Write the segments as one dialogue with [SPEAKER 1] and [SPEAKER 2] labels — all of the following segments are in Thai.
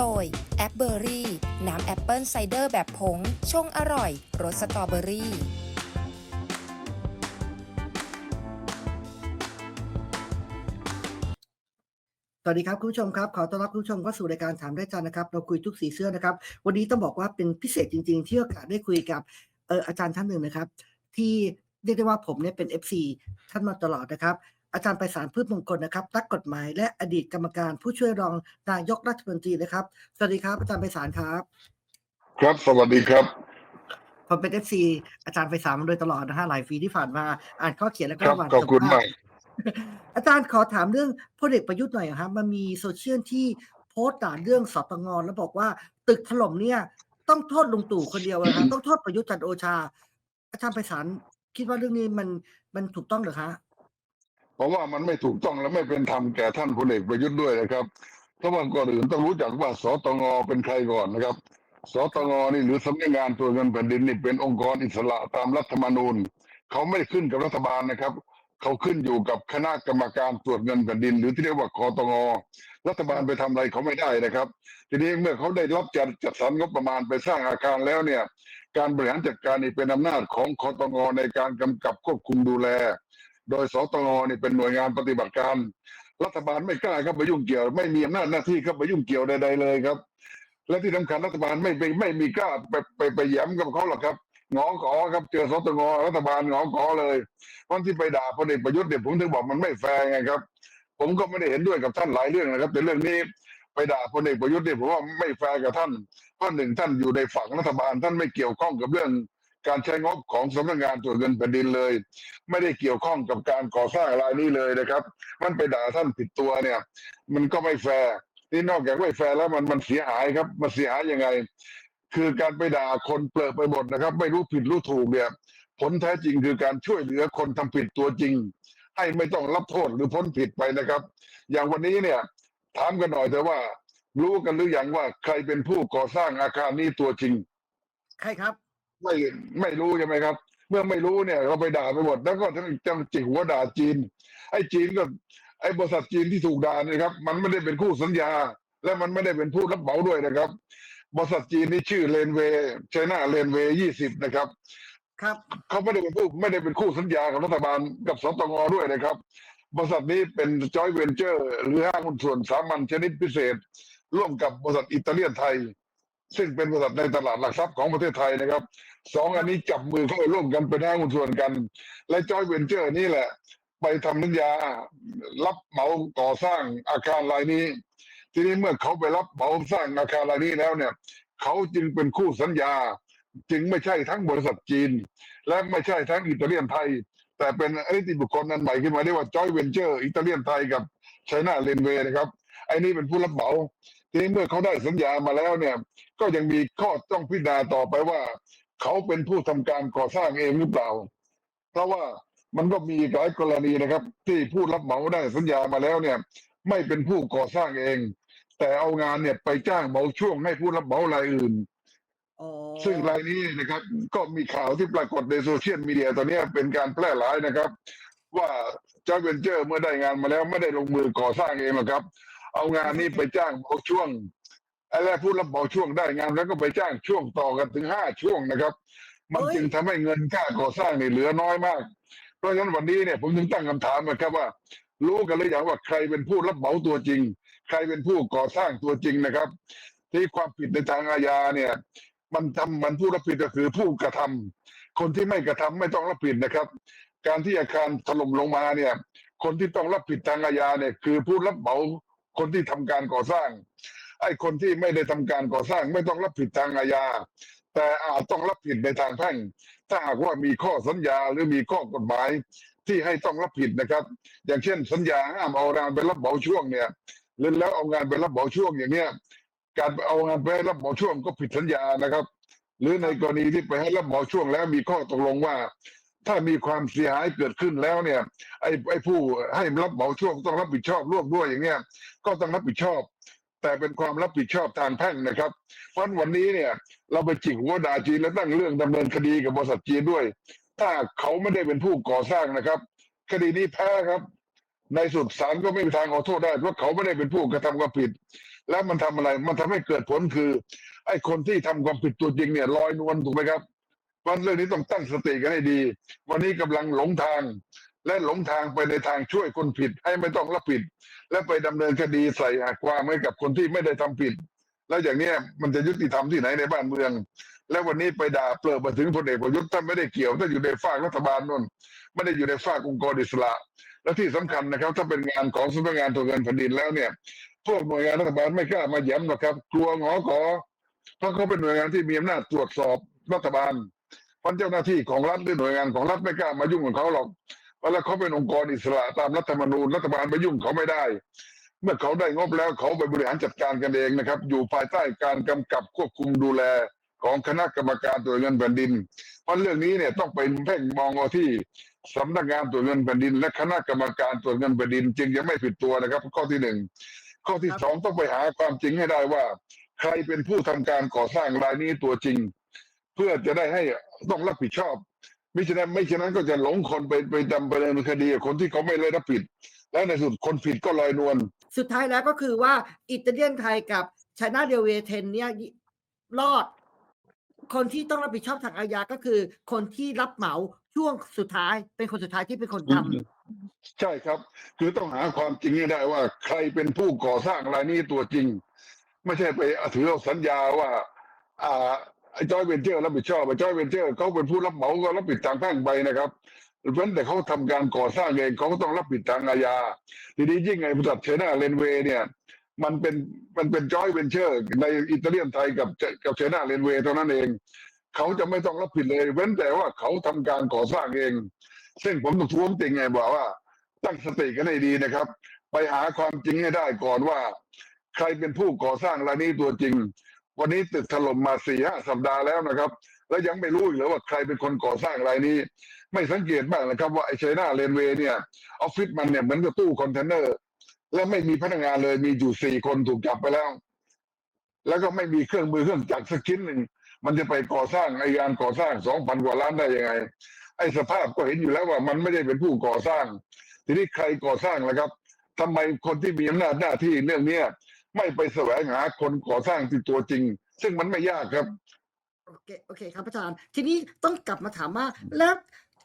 [SPEAKER 1] โดย แอปเบอรี่ น้ำแอปเปิลไซเดอร์แบบผง ชงอร่อย รสสตรอเบอรี่
[SPEAKER 2] สวัสดีครับคุณผู้ชมครับ ขอต้อนรับคุณผู้ชมเข้าสู่รายการถามได้จันนะครับ เราคุยทุกสีเสื้อนะครับ วันนี้ต้องบอกว่าเป็นพิเศษจริง ๆ ที่โอกาสได้คุยกับเอออาจารย์ท่านหนึ่งนะครับ ที่เรียกได้ว่าผมเนี่ยเป็น FC ท่านมาตลอดนะครับ อาจารย์ไพศาลพืชมงคลนะครับนักกฎหมายและอดีตกรรมการผู้ช่วยรองนายกรัฐมนตรีนะครับ สวัสดีครับ อาจารย์ไพศาลครับ
[SPEAKER 3] ครับสวัสดีครับ
[SPEAKER 2] ผมเป็น FC อาจารย์ไพศาลมาโดยตลอดนะฮะหลายปีที่ผ่านมาอ่านข้อเขียนแล้วก็
[SPEAKER 3] ครับ
[SPEAKER 2] หวาน
[SPEAKER 3] ขอบคุณ
[SPEAKER 2] สัภ
[SPEAKER 3] มาก
[SPEAKER 2] ษณ์อาจารย์ขอถามเรื่องพลเอกประยุทธ์หน่อยครับมันมีโซเชียลที่โพสต์ด่าเรื่องสตงแล้วบอกว่า ตึกถล่มเนี่ย ต้องโทษลุงตู่คนเดียวนะครับต้องโทษประยุทธ์จันทร์โอชา อาจารย์ไพศาลคิดว่าเรื่องนี้มันมันถูกต้องเหรือคะ
[SPEAKER 3] เพราะว่ามันไม่ถูกต้องและไม่เป็นธรรมแก่ท่านพลเอกประยุทธ์ด้วยนะครับเพราะว่าก่อนอื่นต้องรู้จักว่าสตงเป็นใครก่อนนะครับ สตงนี่หรือสำนักงานตรวจเงินแผ่นดินนี่เป็นองค์กรอิสระตามรัฐธรรมนูญเขาไม่ได้ขึ้นกับรัฐบาลนะครับเขาขึ้นอยู่กับคณะกรรมการตรวจเงินแผ่นดิน หรือที่เรียกว่าคอตงรัฐบาลไปทำอะไรเขาไม่ได้นะครับ ทีนี้เมื่อเขาได้รับจัดจัดสรรงบประมาณไปสร้างอาคารแล้วเนี่ย การบริหารจัดการนี่เป็นอำนาจของคอตงในการกำกับควบคุมดูแล โดยสตงนี่เป็นหน่วยงานปฏิบัติการ รัฐบาลไม่กล้าเข้าไปยุ่งเกี่ยว ไม่มีอำนาจหน้าที่เข้าไปยุ่งเกี่ยวใดๆเลยครับ และที่สำคัญรัฐบาลไม่ไปไม่มีกล้าไปไปไปแย้มกับเขาหรอกครับงอขอครับเจอสตงรัฐบาลงอขอเลยวันที่ไปด่าพลเอกประยุทธ์เนี่ยผมถึงบอกมันไม่แฟร์ไงครับ ผมก็ไม่ได้เห็นด้วยกับท่านหลายเรื่องนะครับ แต่เรื่องนี้ไปด่าพลเอกประยุทธ์เนี่ยผมว่าไม่แฟร์กับท่านเพราะหนึ่งท่านอยู่ในฝั่งรัฐบาลท่านไม่เกี่ยวข้องกับเรื่อง การใช้งบของสำนักงานตรวจเงินแผ่นดินเลย ไม่ได้เกี่ยวข้องกับการก่อสร้างรายนี้เลยนะครับ มันไปด่าท่านผิดตัวเนี่ย มันก็ไม่แฟร์นี่นอกจากไม่แฟร์แล้วมันมันเสียหายครับ มันเสียหายยังไง คือการไปด่าคนเปลือกไปหมดนะครับ ไม่รู้ผิดรู้ถูกเนี่ย ผลแท้จริงคือการช่วยเหลือคนทำผิดตัวจริง ให้ไม่ต้องรับโทษหรือพ้นผิดไปนะครับ อย่างวันนี้เนี่ย ถามกันหน่อยแต่ว่า รู้กันหรือยังว่าใครเป็นผู้ก่อสร้างอาคารนี้ตัวจริง
[SPEAKER 2] ใครครับ
[SPEAKER 3] ไม่ไม่รู้ใช่ไหมครับ เมื่อไม่รู้เนี่ยเราไปด่าไปหมดแล้วก็ทั้งจังจิกหัวด่าจีน ไอ้จีนก็ ไอ้บริษัทจีนที่ถูกด่าเนี่ยครับ มันไม่ได้เป็นคู่สัญญา และมันไม่ได้เป็นผู้รับเหมาด้วยนะครับ บริษัทจีนนี่ชื่อเลนเวย์ไชน่าเลนเวย์ยี่สิบนะครับ
[SPEAKER 2] ครับ
[SPEAKER 3] เขาไม่ได้เป็นผู้ไม่ได้เป็นคู่สัญญากับรัฐบาลกับสตงด้วยนะครับบริษัทนี้เป็นจอยเวนเจอร์ หรือห้างหุ้นส่วนสามัญชนิดพิเศษ ร่วมกับบริษัทอิตาเลียนไทย ซึ่งเป็นบริษัทในตลาดหลักทรัพย์ของประเทศไทยนะครับสองอันนี้จับมือเข้าร่วมกันเป็นห้างหุ้นส่วนกัน และจอยเวนเจอร์นี่แหละ ไปทำสัญญารับเหมาก่อสร้างอาคารรายนี้ ทีนี้เมื่อเขาไปรับเหมาสร้างอาคารรายนี้แล้วเนี่ย เขาจึงเป็นคู่สัญญา จึงไม่ใช่ทั้งบริษัทจีน และไม่ใช่ทั้งอิตาเลียนไทย แต่เป็นอนิติบุคคลนั้นใหม่ขึ้นมาเรียกว่าจอยเวนเจอร์อิตาเลียนไทยกับไชน่าเลนเวนะครับไอ้นี่เป็นผู้รับเหมาทีนี้เมื่อเขาได้สัญญามาแล้วเนี่ย ก็ยังมีข้อต้องพิจารณาต่อไปว่า เขาเป็นผู้ทำการก่อสร้างเองหรือเปล่า เพราะว่ามันก็มีหลายกรณีนะครับ ที่ผู้รับเหมาได้สัญญามาแล้วเนี่ย ไม่เป็นผู้ก่อสร้างเอง แต่เอางานเนี่ยไปจ้างเหมาช่วงให้ผู้รับเหมารายอื่น
[SPEAKER 2] อ๋อ
[SPEAKER 3] ซึ่งรายนี้นะครับ ก็มีข่าวที่ปรากฏในโซเชียลมีเดียตอนนี้เป็นการแพร่หลายนะครับ ว่าจอยเวนเจอร์เมื่อได้งานมาแล้วไม่ได้ลงมือก่อสร้างเองหรอกครับ เอางานนี้ไปจ้างเหมาช่วงไอ้ แรกผู้รับเหมาช่วงได้งานแล้วก็ไปจ้างช่วงต่อกันถึงห้าช่วงนะครับ มันจึงทำให้เงินค่าก่อสร้างเนี่ยเหลือน้อยมาก เพราะฉะนั้นวันนี้เนี่ยผมถึงตั้งคำถามนะครับว่า รู้กันหรือยังว่าใครเป็นผู้รับเหมาตัวจริง ใครเป็นผู้ก่อสร้างตัวจริงนะครับ ที่ความผิดในทางอาญาเนี่ยมันทำมันผู้รับผิดก็คือผู้กระทำคนที่ไม่กระทำไม่ต้องรับผิดนะครับ การที่อาคารถล่มลงมาเนี่ย คนที่ต้องรับผิดทางอาญาเนี่ย คือผู้รับเหมาคนที่ทำการก่อสร้าง ไอ้คนที่ไม่ได้ทำการก่อสร้างไม่ต้องรับผิดทางอาญาแต่อาจต้องรับผิดในทางแพ่ง ถ้าหากว่ามีข้อสัญญาหรือมีข้อกฎหมายที่ให้ต้องรับผิดนะครับ อย่างเช่นสัญญาห้ามเอางานไปรับเหมาช่วงเนี่ยหรือแล้วเอางานไปรับเหมาช่วงอย่างเนี้ยการเอางานไปรับเหมาช่วงก็ผิดสัญญานะครับ หรือในกรณีที่ไปให้รับเหมาช่วงแล้วมีข้อตกลงว่า ถ้ามีความเสียหายเกิดขึ้นแล้วเนี่ยไอ้ไอ้ผู้ให้รับเหมาช่วงต้องรับผิดชอบร่วมด้วยอย่างเนี้ยก็ต้องรับผิดชอบ แต่เป็นความรับผิดชอบทางแพ่งนะครับเพราะวันนี้เนี่ย เราไปจิกหัวด่าจีนแล้วตั้งเรื่องดำเนินคดีกับบริษัทจีนด้วย ถ้าเขาไม่ได้เป็นผู้ก่อสร้างนะครับ คดีนี้แพ้ครับในสุดศาลก็ไม่มีทางขอโทษได้เพราะเขาไม่ได้เป็นผู้กระทำความผิด แล้วมันทำอะไรมันทำให้เกิดผลคือ ไอ้คนที่ทำความผิดตัวจริงเนี่ยลอยนวลถูกไหมครับเพราะเรื่องนี้ต้องตั้งสติกันให้ดี วันนี้กำลังหลงทาง และหลงทางไปในทางช่วยคนผิดให้ไม่ต้องรับผิด และไปดำเนินคดีใส่ความให้กับคนที่ไม่ได้ทำผิด แล้วอย่างนี้มันจะยุติธรรมที่ไหนในบ้านเมือง แล้ววันนี้ไปด่าเปลือกมาถึงพลเอกประยุทธ์ท่านไม่ได้เกี่ยวท่านอยู่ในฝ่ายรัฐบาลนนไม่ได้อยู่ในฝ่ายองค์กรอิสระ และที่สำคัญนะครับ ถ้าเป็นงานของสำนักงานตรวจเงินแผ่นดินแล้วเนี่ย พวกหน่วยงานรัฐบาลไม่กล้ามาแย้มหรอกครับ กลัวงอขอเพราะเขาเป็นหน่วยงานที่มีอำนาจตรวจสอบรัฐบาลพราะเจ้าหน้าที่ของรัฐหรือหน่วยงานของรัฐไม่กล้ามายุ่งกับเขาหรอก แล้วเขาเป็นองค์กรอิสระตามรัฐธรรมนูญรัฐบาลไปยุ่งเขาไม่ได้ เมื่อเขาได้งบแล้วเขาไปบริหารจัดการกันเองนะครับ อยู่ภายใต้การกำกับควบคุมดูแลของคณะกรรมการตรวจเงินแผ่นดิน เพราะเรื่องนี้เนี่ยต้องไปเพ่งมองเอาที่สำนักงานตรวจเงินแผ่นดิน และคณะกรรมการตรวจเงินแผ่นดิน จึงยังไม่ผิดตัวนะครับ ข้อที่หนึ่งข้อที่สองต้องไปหาความจริงให้ได้ว่า ใครเป็นผู้ทำการก่อสร้างรายนี้ตัวจริง เพื่อจะได้ให้ต้องรับผิดชอบ ม่ฉะนั้นไม่ฉะนั้นก็จะหลงคนไปไปดำไปดำเนินคดีกับคนที่เขาไม่ได้รับผิด และในสุดคนผิดก็ลอยนวล
[SPEAKER 2] สุดท้ายแล้วก็คือว่าอิตาเลียนไทยกับไชน่าเดลเวเทนเนี่ยรอด คนที่ต้องรับผิดชอบทางอาญาก็คือ คนที่รับเหมาช่วงสุดท้ายเป็นคนสุดท้ายที่เป็นคนทำ
[SPEAKER 3] ใช่ครับ คือต้องหาความจริงให้ได้ว่า ใครเป็นผู้ก่อสร้างรายนี้ตัวจริง ไม่ใช่ไปถือเอาสัญญาว่า อ่า ไอ้จอยเวนเจอร์รับผิดชอบไอ้จอยเวนเจอร์เขาเป็นผู้รับเหมาก็รับผิดทางแพ่งไปนะครับเว้นแต่เขาทำการก่อสร้างเองเขาก็ต้องรับผิดทางอาญาทีนี้ยิ่งไอ้บริษัทเชน่าเลนเวย์เนี่ย มันเป็นมันเป็นจอยเวนเจอร์ในอิตาเลียนไทยกับกับเชน่าเลนเวย์เท่านั้นเองเขาจะไม่ต้องรับผิดเลย เว้นแต่ว่าเขาทำการก่อสร้างเอง ซึ่งผมต้องท้วงติงไงบอกว่า ตั้งสติกันให้ดีนะครับ ไปหาความจริงให้ได้ก่อนว่า ใครเป็นผู้ก่อสร้างรายนี้ตัวจริง วันนี้ตึกถล่มมาสี่ห้าสัปดาห์แล้วนะครับ แล้วยังไม่รู้อีกเลยว่าใครเป็นคนก่อสร้างรายนี้ ไม่สังเกตบ้างนะครับ ว่าไอ้ไชน่าเลนเวย์เนี่ยออฟฟิศมันเนี่ยเหมือนกับตู้คอนเทนเนอร์ แล้วไม่มีพนักงานเลยมีอยู่สี่คนถูกจับไปแล้ว แล้วก็ไม่มีเครื่องมือเครื่องจักรสักชิ้นหนึ่งมันจะไปก่อสร้างไอ้งานก่อสร้างสองพันกว่าล้านได้ยังไง ไอ้สภาพก็เห็นอยู่แล้วว่ามันไม่ได้เป็นผู้ก่อสร้าง ทีนี้ใครก่อสร้างล่ะครับทำไมคนที่มีอำนาจหน้าที่เรื่องเนี้ย ไม่ไปแสวงหาคนก่อสร้างที่ตัวจริง ซึ่งมันไม่ยากครับ
[SPEAKER 2] โอเคโอเคครับอาจารย์ ทีนี้ต้องกลับมาถามว่า แล้ว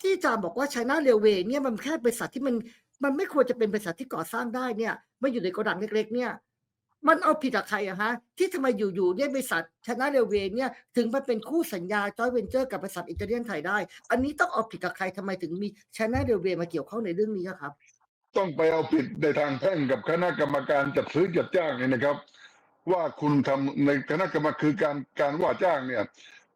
[SPEAKER 2] ที่อาจารย์บอกว่าไชน่าเรลเวย์เนี่ยมันแค่บริษัทที่มันมันไม่ควรจะเป็นบริษัทที่ก่อสร้างได้เนี่ยไม่อยู่ในโกดังเล็ก ๆ เนี่ย มันเอาผิดกับใครอะฮะ ที่ทำไมอยู่ๆเนี่ยบริษัทไชน่าเรลเวย์เนี่ย ถึงมาเป็นคู่สัญญาจอยเวนเจอร์กับบริษัทอิตาเลียนไทยได้ อันนี้ต้องเอาผิดกับใครทำไมถึงมีไชน่าเรลเวย์มาเกี่ยวข้องในเรื่องนี้อะครับ
[SPEAKER 3] ต้องไปเอาผิดในทางแพ่งกับคณะกรรมการจัดซื้อจัดจ้างเนี่ยนะครับ ว่าคุณทำในคณะกรรมคือการการว่าจ้างเนี่ย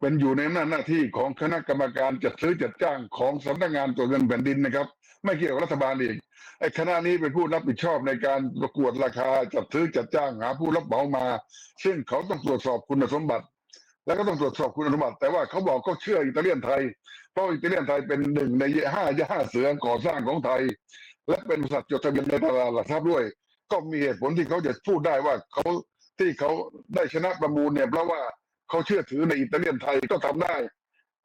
[SPEAKER 3] เป็นอยู่ในหน้าหน้าที่ของคณะกรรมการจัดซื้อจัดจ้างของสำนักงานตรวจเงินแผ่นดินนะครับ ไม่เกี่ยวกับรัฐบาลอีกไอ้คณะนี้เป็นผู้รับผิดชอบในการประกวดราคาจัดซื้อจัดจ้างหาผู้รับเหมามา ซึ่งเขาต้องตรวจสอบคุณสมบัติแล้วก็ต้องตรวจสอบคุณสมบัติ แต่ว่าเขาบอกเขาเชื่ออิตาเลียนไทยเพราะอิตาเลียนไทยเป็นหนึ่งในห้าห้าเสือก่อสร้างของไทย และเป็นบริษัทจดทะเบียนในตลาดหลักทรัพย์ด้วย ก็มีเหตุผลที่เขาจะพูดได้ว่าเขาที่เขาได้ชนะประมูลเนี่ยเพราะว่าเขาเชื่อถือในอิตาเลียนไทยก็ทำได้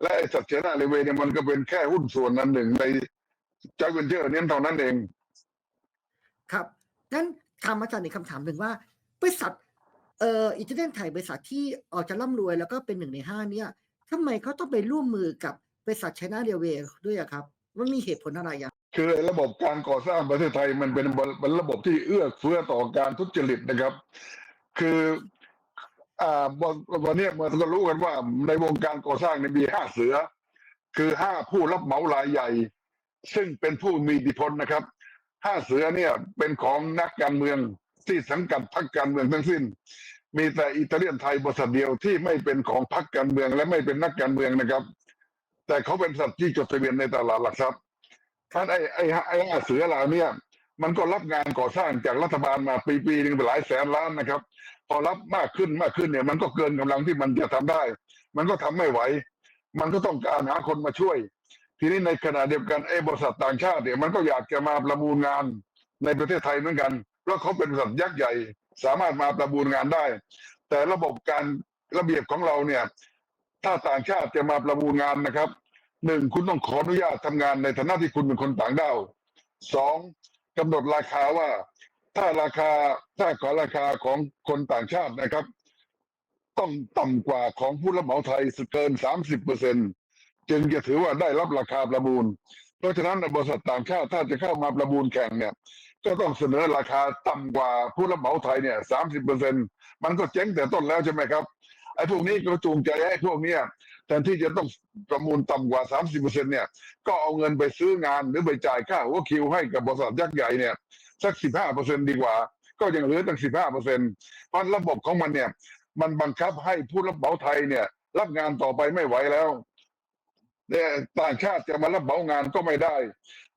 [SPEAKER 3] และไอ้สัจเจนาเลเวเนี่ยมันก็เป็นแค่หุ้นส่วนนั้นหนึ่งในจอยเวนเจอร์เนี่ยเท่านั้นเอง
[SPEAKER 2] ครับงั้นถามอาจารย์อีกคำถามหนึ่งว่าบริษัทเอ่ออิตาเลียนไทยบริษัทที่ออกจะร่ำรวยแล้วก็เป็นหนึ่งในห้าเนี่ยทำไมเขาต้องไปร่วมมือกับบริษัทไชน่าเรเวย์ด้วยครับ มันมีเหตุผลอะไรอะ
[SPEAKER 3] คือระบบการก่อสร้างประเทศไทยมันเป็นเป็นระบบที่เอื้อเฟื้อต่อการทุจริตนะครับ คืออ่าวันวันนี้มันก็รู้กันว่าในวงการก่อสร้างเนี่ยมีห้าเสือ คือห้าผู้รับเหมารายใหญ่ ซึ่งเป็นผู้มีอิทธิพลนะครับห้าเสือเนี่ยเป็นของนักการเมืองที่สังกัดพรรคการเมืองทั้งสิ้น มีแต่อิตาเลียนไทยบริษัทเดียวที่ไม่เป็นของพรรคการเมืองและไม่เป็นนักการเมืองนะครับ แต่เขาเป็นบริษัทที่จดทะเบียนในตลาดหลักทรัพย์ ท่านไอ้ไอ้ไอ้ห้าเสือเหล่าเนี้ยมันก็รับงานก่อสร้างจากรัฐบาลมาปีปีๆหนึ่งไปหลายแสนล้านนะครับ พอรับมากขึ้นมากขึ้นเนี่ย มันก็เกินกำลังที่มันจะทำได้ มันก็ทำไม่ไหว มันก็ต้องการหาคนมาช่วย ทีนี้ในขณะเดียวกันไอ้บริษัทต่างชาติเนี่ยมันก็อยากจะมาประมูลงานในประเทศไทยเหมือนกันเพราะเขาเป็นบริษัทยักษ์ใหญ่ สามารถมาประมูลงานได้ แต่ระบบการระเบียบของเราเนี่ย ถ้าต่างชาติจะมาประมูลงานนะครับ หนึ่งคุณต้องขออนุญาตทำงานในฐานะที่คุณเป็นคนต่างด้าวสองกำหนดราคาว่า ถ้าราคาถ้าขอราคาของคนต่างชาตินะครับ ต้องต่ำกว่าของผู้รับเหมาไทยเกินสามสิบเปอร์เซ็นจึงจะถือว่าได้รับราคาประมูล เพราะฉะนั้นบริษัทต่างชาติถ้าจะเข้ามาประมูลแข่งเนี่ย ก็ต้องเสนอราคาต่ำกว่าผู้รับเหมาไทยเนี่ยสามสิบเปอร์เซ็นมันก็เจ๊งแต่ต้นแล้วใช่ไหมครับไอ้พวกนี้ก็จูงใจให้พวกเนี้ย แทนที่จะต้องประมูลต่ำกว่าสามสิบเปอร์เซ็นเนี่ย ก็เอาเงินไปซื้องานหรือไปจ่ายค่าหัวคิวให้กับบริษัทยักษ์ใหญ่เนี่ย สักสิบห้าเปอร์เซ็นดีกว่า ก็ยังเหลือตั้งสิบห้าเปอร์เซ็นเพราะระบบของมันเนี่ย มันบังคับให้ผู้รับเหมาไทยเนี่ย รับงานต่อไปไม่ไหวแล้วเนี่ยต่างชาติจะมารับเหมางานก็ไม่ได้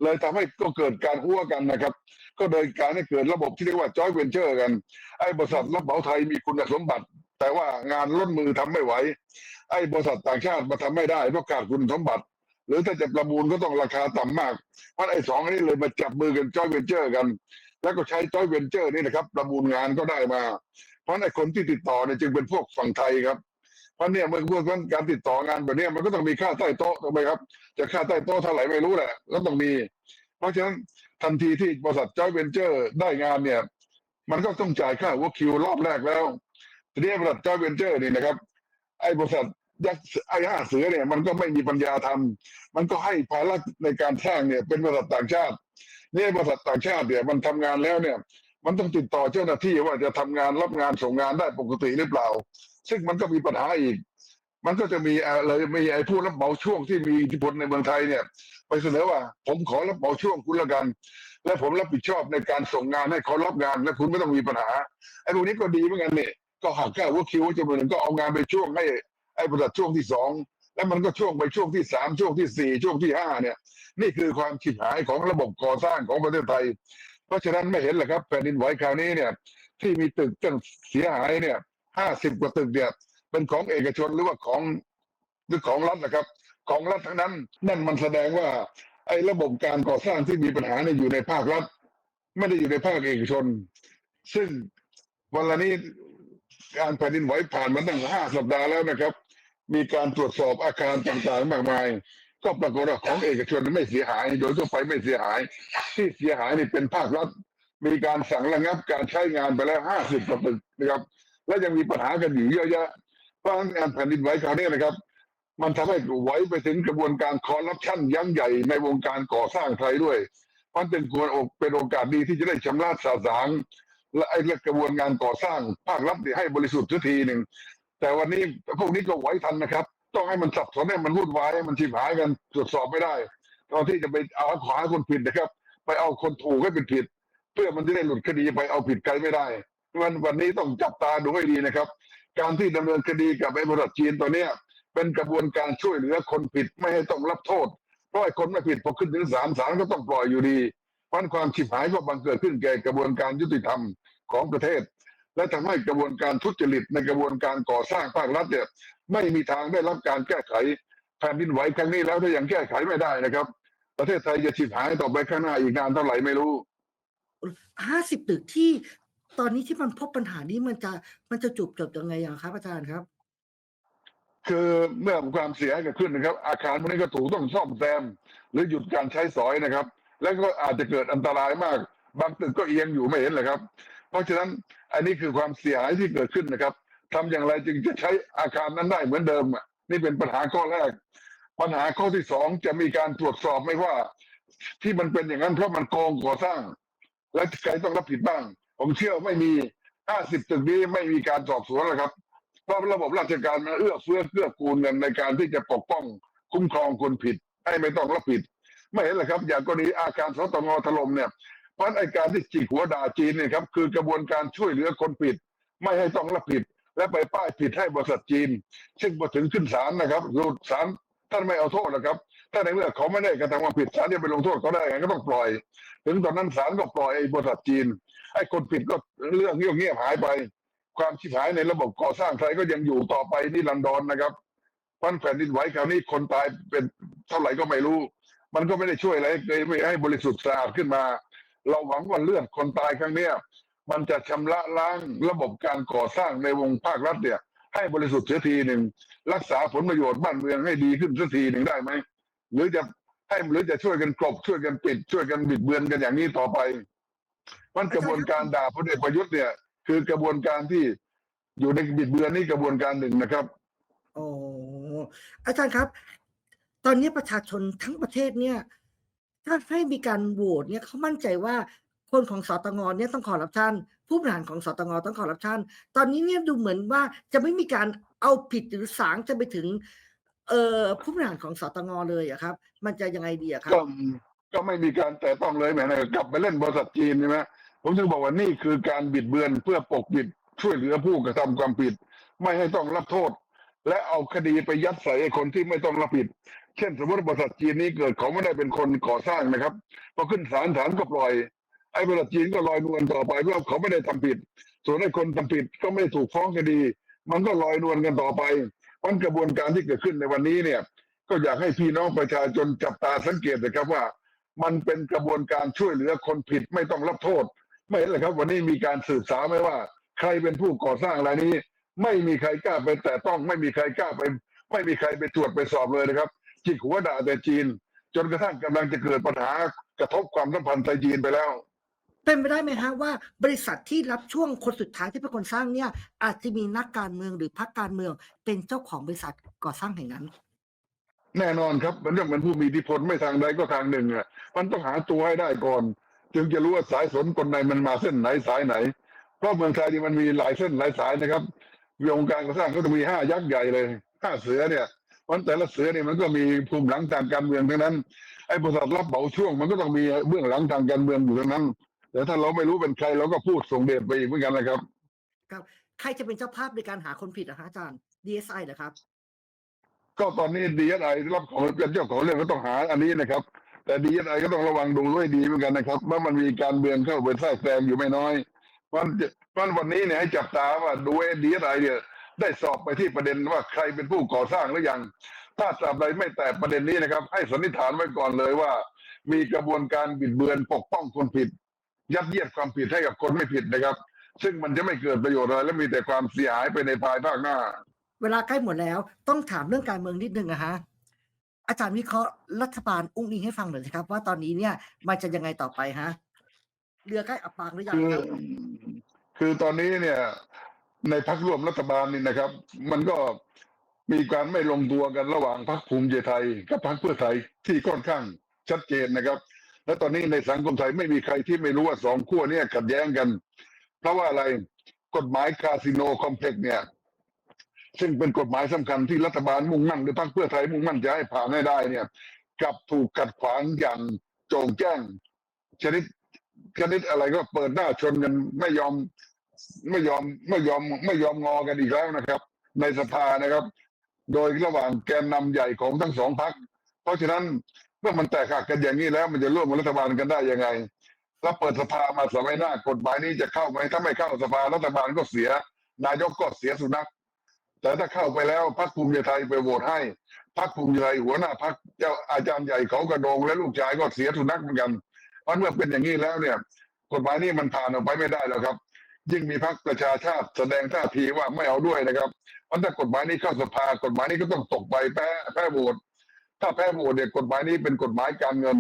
[SPEAKER 3] เลยทำให้ก็เกิดการหัวกันนะครับ ก็โดยการให้เกิดระบบที่เรียกว่าจอยเวนเจอร์กัน ไอ้บริษัทรับเหมาไทยมีคุณสมบัติ แต่ว่างานล้นมือทำไม่ไหว ไอ้บริษัทต่างชาติมาทำไม่ได้เพราะขาดคุณสมบัติ หรือถ้าจะประมูลก็ต้องราคาต่ำมากเพราะไอ้สองอันนี้เลยมาจับมือกันจอยเวนเจอร์กัน แล้วก็ใช้จอยเวนเจอร์นี่นะครับ ประมูลงานก็ได้มา เพราะไอ้คนที่ติดต่อเนี่ยจึงเป็นพวกฝั่งไทยครับเพราะเนี่ยเมื่อพวกนั้นการติดต่องานแบบนี้มันก็ต้องมีค่าใต้โต๊ะถูกไหมครับ จะค่าใต้โต๊ะเท่าไหร่ไม่รู้แหละแล้วต้องมี เพราะฉะนั้นทันทีที่บริษัทจอยเวนเจอร์ได้งานเนี่ย มันก็ต้องจ่ายค่าหัวคิวรอบแรกแล้วทีนี้บริษัทจอยเวนเจอร์นี่นะครับ ไอ้บริษัท ยักษ์ไอ้ห้าเสือเนี่ย มันก็ไม่มีปัญญาทำมันก็ให้ภาระในการสร้างเนี่ย เป็นบริษัทต่างชาติเนี่ยบริษัทต่างชาติเนี่ยมันทำงานแล้วเนี่ย มันต้องติดต่อเจ้าหน้าที่ว่าจะทำงานรับงานส่งงานได้ปกติหรือเปล่า ซึ่งมันก็มีปัญหาอีก มันก็จะมีอะไรมีไอ้ผู้รับเหมาช่วงที่มีอิทธิพลในเมืองไทยเนี่ย ไปเสนอว่า ผมขอรับเหมาช่วงคุณละกัน และผมรับผิดชอบในการส่งงานให้เขารับงานและคุณไม่ต้องมีปัญหาไอ้พวกนี้ก็ดีเหมือนกันเนี่ยก็หักค่าหัวคิวจำนวนหนึ่งก็เอางานไปช่วงให้ ไอ้บริษัทช่วงที่สองแล้วมันก็ช่วงไปช่วงที่สามช่วงที่สี่ช่วงที่ห้าเนี่ย นี่คือความฉิบหายของระบบก่อสร้างของประเทศไทย เพราะฉะนั้นไม่เห็นหรอครับแผ่นดินไหวคราวนี้เนี่ย ที่มีตึกตั้งเสียหายเนี่ยห้าสิบกว่าตึกเนี่ยเป็นของเอกชนหรือว่าของหรือของรัฐนะครับ ของรัฐทั้งนั้น นั่นมันแสดงว่า ไอ้ระบบการก่อสร้างที่มีปัญหาเนี่ยอยู่ในภาครัฐ ไม่ได้อยู่ในภาคเอกชน ซึ่งวันนี้การแผ่นดินไหวผ่านมาตั้งห้าสัปดาห์แล้วนะครับ มีการตรวจสอบอาคารต่างๆมากมาย ก็ปรากฏว่าของเอกชนไม่เสียหาย โดยทั่วไปไม่เสียหาย ที่เสียหายนี่เป็นภาครัฐ มีการสั่งระงับการใช้งานไปแล้วห้าสิบกว่าตึกนะครับ และยังมีปัญหากันอยู่เยอะแยะเพราะฉะนั้นการแผ่นดินไหวคราวนี้นะครับ มันทำให้ไหวไปถึงกระบวนการคอร์รัปชันยั้งใหญ่ในวงการก่อสร้างไทยด้วยมันเป็นควรเป็นโอกาสดีที่จะได้ชำระสาสางและไอ้กระบวนการก่อสร้างภาครัฐให้บริสุทธิ์ทุกทีหนึ่ง แต่วันนี้พวกนี้ก็ไหวทันนะครับ ต้องให้มันสับสนให้มันวุ่นวายให้มันชิบหายกันตรวจสอบไม่ได้ ตอนที่จะไปเอาขวาคนผิดนะครับ ไปเอาคนถูกให้เป็นผิด เพื่อมันจะได้หลุดคดีไปเอาผิดใครไม่ได้วันวันนี้ต้องจับตาดูให้ดีนะครับ การที่ดำเนินคดีกับไอ้บริษัทจีนตัวเนี้ยเป็นกระบวนการช่วยเหลือคนผิดไม่ให้ต้องรับโทษเพราะไอ้คนไม่ผิดพอขึ้นถึงศาลศาลก็ต้องปล่อยอยู่ดีพราะความฉิบหายก็บังเกิดขึ้นแก่กระบวนการยุติธรรมของประเทศ และทำให้กระบวนการทุจริตในกระบวนการก่อสร้างภาครัฐเนี่ยไม่มีทางได้รับการแก้ไขแผ่นดินไหวครั้งนี้แล้วถ้ายังแก้ไขไม่ได้นะครับ ประเทศไทยจะฉิบหายต่อไปข้างหน้าอีกนานเท่าไหร่ไม่รู้
[SPEAKER 2] ห้าสิบตึกที่ตอนนี้ที่มันพบปัญหานี้มันจะมันจะจบจบยังไงอย่างครับอาจารย์ครับ
[SPEAKER 3] คือเมื่อความเสียหายเกิดขึ้นนะครับ อาคารพวกนี้ก็ถูกต้องซ่อมแซมหรือหยุดการใช้สอยนะครับ แล้วก็อาจจะเกิดอันตรายมาก บางตึกก็เอียงอยู่ไม่เห็นเลยครับ เพราะฉะนั้นอันนี้คือความเสียหายที่เกิดขึ้นนะครับทำอย่างไรจึงจะใช้อาคารนั้นได้เหมือนเดิมนี่เป็นปัญหาข้อแรก ปัญหาข้อที่สองจะมีการตรวจสอบไหม่ว่า ที่มันเป็นอย่างนั้นเพราะมันโกงก่อสร้าง และใครต้องรับผิดบ้าง ผมเชื่อไม่มีห้าสิบตึกนี้ไม่มีการสอบสวนหรอกครับเพราะระบบราชการมันเอื้อเฟื้อเกื้อกูลกันในการที่จะปกป้องคุ้มครองคนผิด ให้ไม่ต้องรับผิด ไม่เห็นเหรอครับ อย่างกรณีอาการสตงถล่มเนี่ย เพราะไอการที่จิกหัวด่าจีนเนี่ยครับคือกระบวนการช่วยเหลือคนผิด ไม่ให้ต้องรับผิด และไปป้ายผิดให้บริษัทจีน ซึ่งพอถึงขึ้นศาลนะครับรูดศาลท่านไม่เอาโทษนะครับ ถ้าในเมื่อเขาไม่ได้กระทำความผิดศาลจะไปลงโทษเขาได้ไงก็ต้องปล่อย ถึงตอนนั้นศาลก็ปล่อยไอ้บริษัทจีนไอ้คนผิดก็เรื่องเงียบเงียบหายไป ความชิบหายในระบบก่อสร้างไทยก็ยังอยู่ต่อไปนี่ลันดอนนะครับพันแผ่นดินไหวคราวนี้คนตายเป็นเท่าไหร่ก็ไม่รู้ มันก็ไม่ได้ช่วยอะไรเลยไม่ให้บริสุทธิ์สะอาดขึ้นมา เราหวังว่าเลือดคนตายครั้งเนี้ยมันจะชำระล้างระบบการก่อสร้างในวงภาครัฐเนี่ย ให้บริสุทธิ์เสียทีหนึ่งรักษาผลประโยชน์บ้านเมืองให้ดีขึ้นสักทีหนึ่งได้ไหมหรือจะให้หรือจะช่วยกันกลบช่วยกันปิด ช่วยกันบิดเบือนกันอย่างนี้ต่อไป มันกระบวนการด่าพลเอกประยุทธ์เนี่ย คือกระบวนการที่อยู่ในบิดเบือนนี่กระบวนการหนึ่งนะครับ
[SPEAKER 2] โอ้อาจารย์ครับ ตอนนี้ประชาชนทั้งประเทศเนี่ย ถ้าให้มีการโหวตเนี่ยเขามั่นใจว่าคนของสตงเนี่ยต้องคอร์รัปชันผู้บริหารของสตงต้องคอร์รัปชันตอนนี้เนี่ยดูเหมือนว่าจะไม่มีการเอาผิดหรือสางจะไปถึง เอ่อผู้บริหารของสตงเลยอะครับ มันจะยังไงดีอะครับ
[SPEAKER 3] ก็ก็ไม่มีการแต่ต้องเลยแหมนกลับไปเล่นบริษัทจีนใช่ไหมผมถึงบอกว่านี่คือการบิดเบือนเพื่อปกปิดช่วยเหลือผู้กระทำความผิด ไม่ให้ต้องรับโทษ และเอาคดีไปยัดใส่คนที่ไม่ต้องรับผิด เช่นสมมติบริษัทจีนนี้เกิดเขาไม่ได้เป็นคนก่อสร้างนะครับพอขึ้นศาลศาลก็ปล่อยไอ้บริษัทจีนก็ลอยนวลต่อไปเพราะเขาไม่ได้ทำผิด ส่วนไอ้คนทำผิดก็ไม่ได้ถูกฟ้องคดี มันก็ลอยนวลกันต่อไปมันกระบวนการที่เกิดขึ้นในวันนี้เนี่ย ก็อยากให้พี่น้องประชาชนจับตาสังเกตนะครับว่า มันเป็นกระบวนการช่วยเหลือคนผิดไม่ต้องรับโทษ ไม่เห็นเลยครับ วันนี้มีการสืบสาวไหมว่า ใครเป็นผู้ก่อสร้างอะไรนี้ ไม่มีใครกล้าไปแต่ต้องไม่มีใครกล้าไป ไม่มีใครไปตรวจไปสอบเลยนะครับ จิกหัวด่าแต่จีน จนกระทั่งกำลังจะเกิดปัญหากระทบความสัมพันธ์ไทยจีนไปแล้ว
[SPEAKER 2] เป็นไปได้ไหมฮะว่า บริษัทที่รับช่วงคนสุดท้ายที่เป็นคนสร้างเนี่ย อาจจะมีนักการเมืองหรือพรรคการเมือง เป็นเจ้าของบริษัทก่อสร้างแห่งนั้น
[SPEAKER 3] แน่นอนครับ มันต้องเป็นผู้มีอิทธิพลไม่ทางใดก็ทางหนึ่งอะมันต้องหาตัวให้ได้ก่อน จึงจะรู้ว่าสายสนคนใดมันมาเส้นไหนสายไหน เพราะเมืองไทยนี่มันมีหลายเส้นหลายสายนะครับวงการก่อสร้างก็จะมีห้ายักษ์ใหญ่เลยห้าเสือเนี่ย วันแต่ละเสือเนี่ยมันก็มีภูมิหลังทางการเมืองทั้งนั้นไอ้บริษัทรับเหมาช่วงมันก็ต้องมีเบื้องหลังทางการเมืองอยู่ทั้งนั้น แต่ถ้าเราไม่รู้เป็นใครเราก็พูดส่งเดชไปอีกเหมือนกันนะครับ
[SPEAKER 2] ครับ ใครจะเป็นเจ้าภาพในการหาคนผิดอะฮะอาจารย์ DSI เหรอครับ
[SPEAKER 3] ก็ตอนนี้ดีเอสไอรับของเป็นเจ้าของเรื่องก็ต้องหาอันนี้นะครับ แต่ดีเอสไอก็ต้องระวังดูด้วยดีเหมือนกันนะครับ ว่ามันมีการเมืองเข้าไปแทรกแซงอยู่ไม่น้อยวันวันวันนี้เนี่ยให้จับตาว่าดูดีเอสไอเนี่ย ได้สอบไปที่ประเด็นว่าใครเป็นผู้ก่อสร้างหรือยัง ถ้าตราบใดไม่แตะประเด็นนี้นะครับ ให้สันนิษฐานไว้ก่อนเลยว่า มีกระบวนการบิดเบือนปกป้องคนผิด ยัดเยียดความผิดให้กับคนไม่ผิดนะครับ ซึ่งมันจะไม่เกิดประโยชน์อะไรและมีแต่ความเสียหายไปในภายภาคหน้า
[SPEAKER 2] เวลาใกล้หมดแล้วต้องถามเรื่องการเมืองนิดนึงอะฮะอาจารย์วิเคราะห์รัฐบาลอุ้งอิงให้ฟังหน่อยสิครับ ว่าตอนนี้เนี่ยมันจะยังไงต่อไปฮะเรือใกล้อับปางหรือยัง
[SPEAKER 3] คือ
[SPEAKER 2] ครับ
[SPEAKER 3] คือตอนนี้เนี่ย ในพักร่วมรัฐบาลนี่นะครับ มันก็มีการไม่ลงตัวกันระหว่างพักภูมิใจไทย กับพักเพื่อไทยที่ค่อนข้างชัดเจนนะครับ และตอนนี้ในสังคมไทยไม่มีใครที่ไม่รู้ว่าสองขั้วเนี่ยขัดแย้งกัน เพราะว่าอะไรกฎหมายคาสิโนคอมเพล็กซ์เนี่ย ซึ่งเป็นกฎหมายสำคัญที่รัฐบาลมุ่งมั่นหรือพรรคเพื่อไทยมุ่งมั่นจะให้ผ่านให้ได้เนี่ยกลับถูกกัดขวางอย่างโจงแจ้งชนิดชนิดอะไรก็เปิดหน้าชนกันไม่ยอม ไม่ยอมไม่ยอมไม่ยอมงอกันอีกแล้วนะครับ ในสภานะครับ โดยระหว่างแกนนำใหญ่ของทั้งสองพรรคเพราะฉะนั้นเมื่อมันแตกหักกันอย่างนี้แล้ว มันจะร่วมรัฐบาลกันได้ยังไงแล้วเปิดสภามาสมัยหน้ากฎหมายนี้จะเข้าไหมถ้าไม่เข้าสภารัฐบาลก็เสีย นายกก็เสียสุนัขแต่ถ้าเข้าไปแล้วพรรคภูมิใจไทยไปโหวตให้พรรคภูมิใจไทยหัวหน้าพรรคเจ้าอาจารย์ใหญ่เขากระโดงและลูกชายก็เสียสุนัขเหมือนกันเพราะเมื่อเป็นอย่างนี้แล้วเนี่ย กฎหมายนี้มันผ่านออกไปไม่ได้แล้วครับ ยิ่งมีพรรคประชาชาติแสดงท่าทีว่าไม่เอาด้วยนะครับเพราะถ้ากฎหมายนี้เข้าสภากฎหมายนี้ก็ต้องตกไปแพ้แพ้โหวตถ้าแพ้โหวตเนี่ยกฎหมายนี้เป็นกฎหมายการเงิน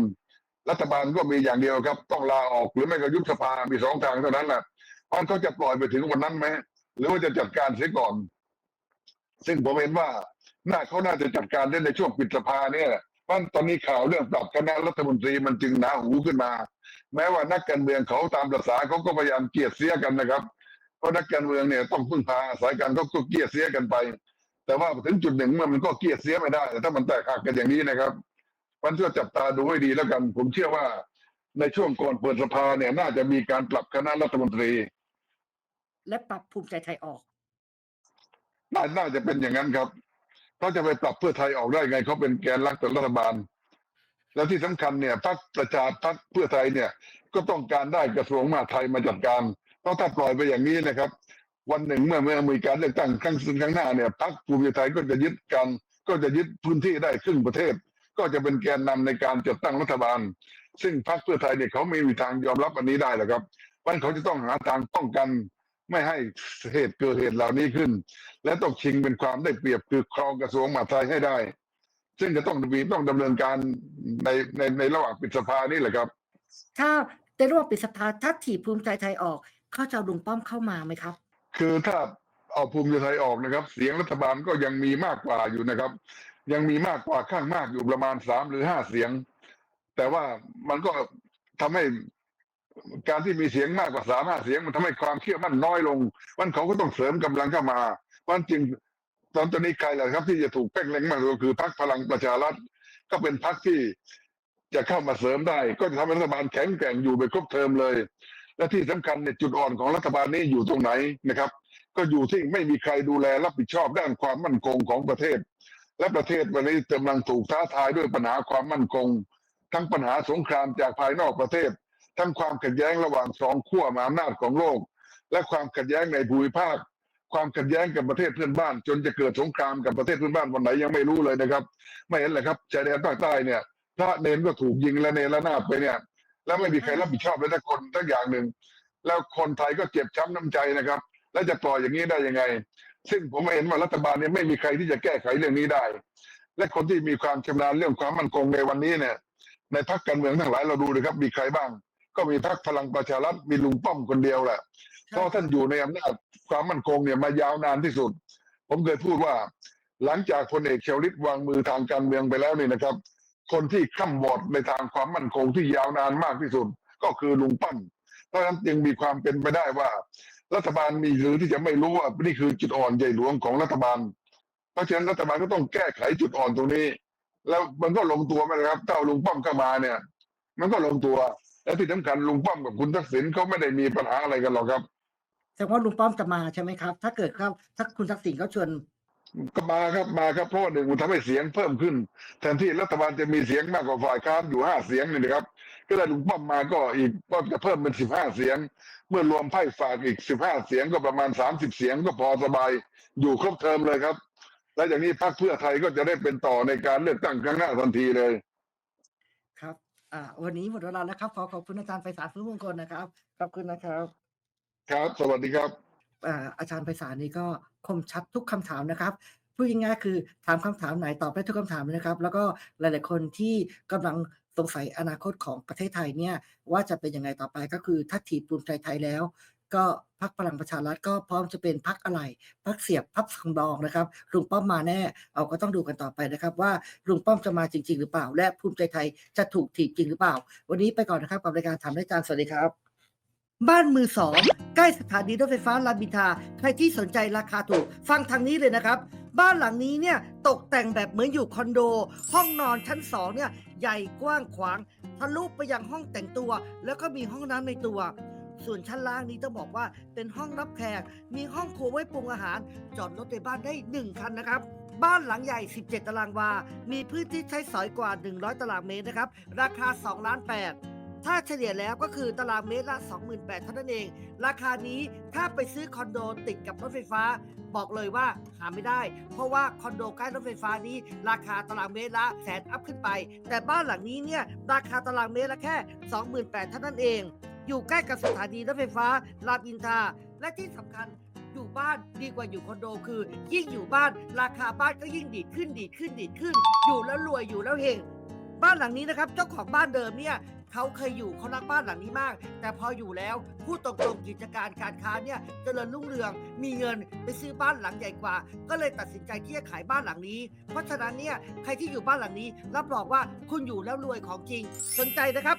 [SPEAKER 3] รัฐบาลก็มีอย่างเดียวครับ ต้องลาออกหรือไม่ก็ยุบสภามีสองทางเท่านั้นแหละเพราะเขาจะปล่อยไปถึงวันนั้นไหมหรือว่าจะจัดการเสียก่อน ซึ่งผมเห็นว่า น่าเขาน่าจะจัดการได้ในช่วงปิดสภาเนี่ย เพราะตอนนี้ข่าวเรื่องปรับคณะรัฐมนตรีมันจึงหนาหูขึ้นมา แม้ว่านักการเมืองเขาตามประษาเขาก็พยายามเกลียดเสียกันนะครับ เพราะนักการเมืองเนี่ยต้องพึ่งพาอาศัยกันเขาก็เกลียดเสียกันไป แต่ว่าถึงจุดหนึ่งเมื่อมันก็เกลียดเสียไม่ได้แต่ถ้ามันแตกหักกันอย่างนี้นะครับมันช่วยจับตาดูให้ดีแล้วกัน ผมเชื่อว่าในช่วงก่อนเปิดสภาเนี่ย น่าจะมีการปรับคณะรัฐมนตรี
[SPEAKER 2] และปรับภูมิใจไทยออก
[SPEAKER 3] น่าน่าจะเป็นอย่างนั้นครับ เขาจะไปปรับเพื่อไทยออกได้ไงเขาเป็นแกนหลักของรัฐบาล แล้วที่สำคัญเนี่ยพรรคประชาพรรคเพื่อไทยเนี่ย ก็ต้องการได้กระทรวงมหาดไทยมาจัดการเพราะถ้าปล่อยไปอย่างนี้นะครับ วันหนึ่งเมื่อเมื่อมีการเลือกตั้งครั้งซึ่งครั้งหน้าเนี่ยพรรคภูมิใจไทยก็จะยึดกันก็จะยึดพื้นที่ได้ครึ่งประเทศ ก็จะเป็นแกนนำในการจัดตั้งรัฐบาล ซึ่งพรรคเพื่อไทยเนี่ยเขาไม่มีทางยอมรับอันนี้ได้หรอกครับมันเขาจะต้องหาทางป้องกัน ไม่ให้เหตุเกิดเหตุเหล่านี้ขึ้น และต้องชิงเป็นความได้เปรียบคือครองกระทรวงมหาดไทยให้ได้ ซึ่งจะต้องมีต้องดำเนินการในในในระหว่างปิดสภานี่แหละครับ
[SPEAKER 2] ถ้าแต่ระหว่างปิดสภาถ้าถีบภูมิใจไทยออกเขาจะเอาลุงป้อมเข้ามาไหมครับ
[SPEAKER 3] คือถ้าเอาภูมิใจไทยออกนะครับ เสียงรัฐบาลก็ยังมีมากกว่าอยู่นะครับ ยังมีมากกว่าข้างมากอยู่ประมาณสามหรือห้าเสียง แต่ว่ามันก็ทำให้ การที่มีเสียงมากกว่าสามห้าเสียงมันทำให้ความเชื่อมั่นน้อยลงมันเขาก็ต้องเสริมกำลังเข้ามาวันจริงตอนตอนนี้ใครล่ะครับ ที่จะถูกแป้งเล็งมากก็คือพรรคพลังประชารัฐ ก็เป็นพรรคที่จะเข้ามาเสริมได้ ก็จะทำให้รัฐบาลแข็งแกร่งอยู่ไปครบเทอมเลย และที่สำคัญเนี่ยจุดอ่อนของรัฐบาลนี้อยู่ตรงไหนนะครับ ก็อยู่ที่ไม่มีใครดูแลรับผิดชอบด้านความมั่นคงของประเทศ และประเทศวันนี้กำลังถูกท้าทายด้วยปัญหาความมั่นคง ทั้งปัญหาสงครามจากภายนอกประเทศ ทั้งความขัดแย้งระหว่างสองขั้วมหาอำนาจของโลก และความขัดแย้งในภูมิภาค ความขัดแย้งกับประเทศเพื่อนบ้าน จนจะเกิดสงครามกับประเทศเพื่อนบ้านวันไหนยังไม่รู้เลยนะครับ ไม่เห็นเลยครับชายแดนภาคใต้เนี่ยพระเนนก็ถูกยิงและเนรนาถไปเนี่ย แล้วไม่มีใครรับผิดชอบเลยสักคนสักอย่างหนึ่งแล้วคนไทยก็เจ็บช้ำน้ำใจนะครับ แล้วจะปล่อยอย่างนี้ได้ยังไง ซึ่งผมเห็นว่ารัฐบาลเนี่ยไม่มีใครที่จะแก้ไขเรื่องนี้ได้ และคนที่มีความชำนาญเรื่องความมั่นคงในวันนี้เนี่ย ในพรรคการเมืองทั้งหลายเราดูนะครับ มีใครบ้าง ก็มีพรรคพลังประชารัฐมีลุงป้อมคนเดียวแหละ เพราะท่านอยู่ในอำนาจความมั่นคงเนี่ยมายาวนานที่สุด ผมเคยพูดว่า หลังจากพลเอกเชวลิตวางมือทางการเมืองไปแล้วนี่นะครับ คนที่ข้ามบอดในทางความมั่นคงที่ยาวนานมากที่สุด ก็คือลุงป้อมเพราะฉะนั้นจึงมีความเป็นไปได้ว่า รัฐบาลมีหรือที่จะไม่รู้ว่านี่คือจุดอ่อนใหญ่หลวงของรัฐบาล เพราะฉะนั้นรัฐบาลก็ต้องแก้ไขจุดอ่อนตรงนี้ แล้วมันก็ลงตัวไหมนะครับถ้าเอาลุงป้อมเข้ามาเนี่ย มันก็ลงตัว และที่สำคัญลุงป้อมกับคุณทักษิณเขาไม่ได้มีปัญหาอะไรกันหรอกครับ
[SPEAKER 2] แสดงว่าลุงป้อมจะมาใช่ไหมครับ ถ้าเกิดครับถ้าคุณทักษิณเขาชวน
[SPEAKER 3] ก็มาครับมาครับเพราะว่าหนึ่งมันทำให้เสียงเพิ่มขึ้นแทนที่รัฐบาลจะมีเสียงมากกว่าฝ่ายค้านอยู่ห้าเสียงนี่นะครับ ก็ได้ลุงป้อมมาก็อีกก็จะเพิ่มเป็นสิบห้าเสียง เมื่อรวมไพ่ฝากอีกสิบห้าเสียงก็ประมาณสามสิบเสียงก็พอสบายอยู่ครบเทอมเลยครับ และอย่างนี้พรรคเพื่อไทยก็จะได้เป็นต่อในการเลือกตั้งครั้งหน้าทันทีเลย
[SPEAKER 2] ครับ อ่าวันนี้หมดเวลาแล้วครับ ขอขอบคุณอาจารย์ไพศาลฟื้นมงคลนะครับ ขอบคุณนะครับ
[SPEAKER 3] ครับสวัสดีครับ
[SPEAKER 2] อ่าอาจารย์ไพศาลนี่ก็คมชัดทุกคำถามนะครับพูดง่ายๆคือถามคำถามไหนตอบได้ทุกคำถามเลยนะครับ แล้วก็หลาย ๆ คนที่กำลังสงสัยอนาคตของประเทศไทยเนี่ยว่าจะเป็นยังไงต่อไปก็คือถ้าถีบภูมิใจไทยแล้ว ก็พักพลังประชารัฐก็พร้อมจะเป็นพักอะไรพักเสียบพักสองดองนะครับลุงป้อมมาแน่เอาก็ต้องดูกันต่อไปนะครับ ว่าลุงป้อมจะมาจริง ๆ หรือเปล่า และภูมิใจไทยจะถูกถีบจริงหรือเปล่า วันนี้ไปก่อนนะครับกับรายการถามได้จานสวัสดีครับ บ้านมือสองใกล้สถานีรถไฟฟ้ารามอินทาใครที่สนใจราคาถูก ฟังทางนี้เลยนะครับบ้านหลังนี้เนี่ยตกแต่งแบบเหมือนอยู่คอนโด ห้องนอนชั้นสองเนี่ยใหญ่กว้างขวางทะลุไปยังห้องแต่งตัว แล้วก็มีห้องน้ำในตัว ส่วนชั้นล่างนี้ต้องบอกว่าเป็นห้องรับแขก มีห้องครัวไว้ปรุงอาหาร จอดรถในบ้านได้ 1 คันนะครับ บ้านหลังใหญ่ 17 ตารางวา มีพื้นที่ใช้สอยกว่า 100 ตารางเมตรนะครับ ราคา2ล้าน8ถ้าเฉลี่ยแล้วก็คือตารางเมตรละ 28,000เท่านั้นเอง ราคานี้ถ้าไปซื้อคอนโดติดกับรถไฟฟ้า บอกเลยว่าหาไม่ได้ เพราะว่าคอนโดใกล้รถไฟฟ้านี้ ราคาตารางเมตรละแสนอัพขึ้นไป แต่บ้านหลังนี้เนี่ยราคาตารางเมตรละแค่ 28,000เท่านั้นเอง อยู่ใกล้กับสถานีรถไฟฟ้ารามอินทราและที่สำคัญอยู่บ้านดีกว่าอยู่คอนโดคือ ยิ่งอยู่บ้านราคาบ้านก็ยิ่งดีดขึ้นดีดขึ้นดีดขึ้น อยู่แล้วรวยอยู่แล้วเฮงบ้านหลังนี้นะครับ เจ้าของบ้านเดิมเนี่ยเขาเคยอยู่เขารักบ้านหลังนี้มาก แต่พออยู่แล้วพูดตรงๆกิจการการค้าเนี่ยเจริญรุ่งเรืองมีเงินไปซื้อบ้านหลังใหญ่กว่า ก็เลยตัดสินใจที่จะขายบ้านหลังนี้ เพราะฉะนั้นเนี่ยใครที่อยู่บ้านหลังนี้ รับรองว่าคุณอยู่แล้วรวยของจริง สนใจนะครับ